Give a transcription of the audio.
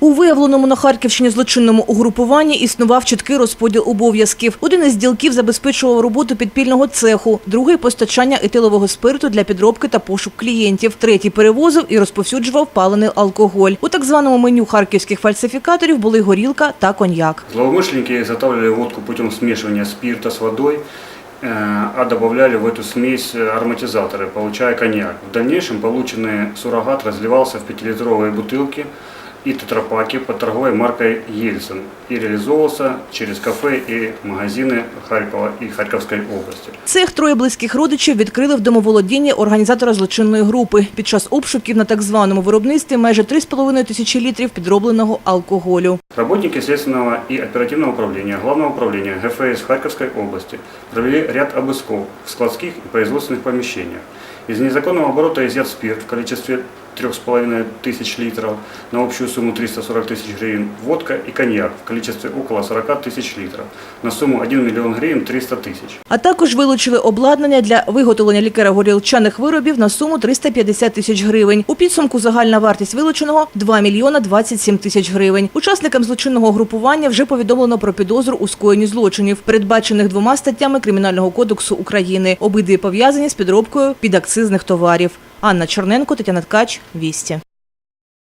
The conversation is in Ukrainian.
У виявленому на Харківщині злочинному угрупуванні існував чіткий розподіл обов'язків. Один із ділків забезпечував роботу підпільного цеху, другий – постачання етилового спирту для підробки та пошук клієнтів, третій – перевозив і розповсюджував палений алкоголь. У так званому меню харківських фальсифікаторів були горілка та коньяк. Злоумышленники изготавливали водку путем смешивания спирта с водой, э, а добавляли в эту смесь э, ароматизаторы, получая коньяк. В дальнейшем полученный суррогат разливался в пятилитровые бутылки и тетрапаки под торговой маркой «Ельцин» и реализовывался через кафе и магазины Харькова и Харьковской области. Цех троє близьких родичів відкрили в домоволодінні організатора злочинної групи. Під час обшуків на так званому виробництві майже 3,5 тисячі літрів підробленого алкоголю. Работники Следственного и оперативного управления Главного управления ГФС Харьковской области провели ряд обысков в складских и производственных помещениях. Из незаконного оборота изъят спирт в количестве 3,5 тысяч литров на общую сумму 340 тысяч гривен, водка и коньяк в количестве около 40 тысяч литров на сумму 1 миллион гривен 300 тысяч. А також вилучили обладнання для виготовлення лікеро-горілчаних виробів на суму 350 тисяч гривень. У підсумку загальна вартість вилученого – 2 мільйона 27 тисяч гривень. Учасникам злочинного групування вже повідомлено про підозру у скоєнні злочинів, передбачених двома статтями Кримінального кодексу України. Обидві пов'язані з підробкою підакцизних товарів. Анна Чорненко, Тетяна Ткач, Вісті.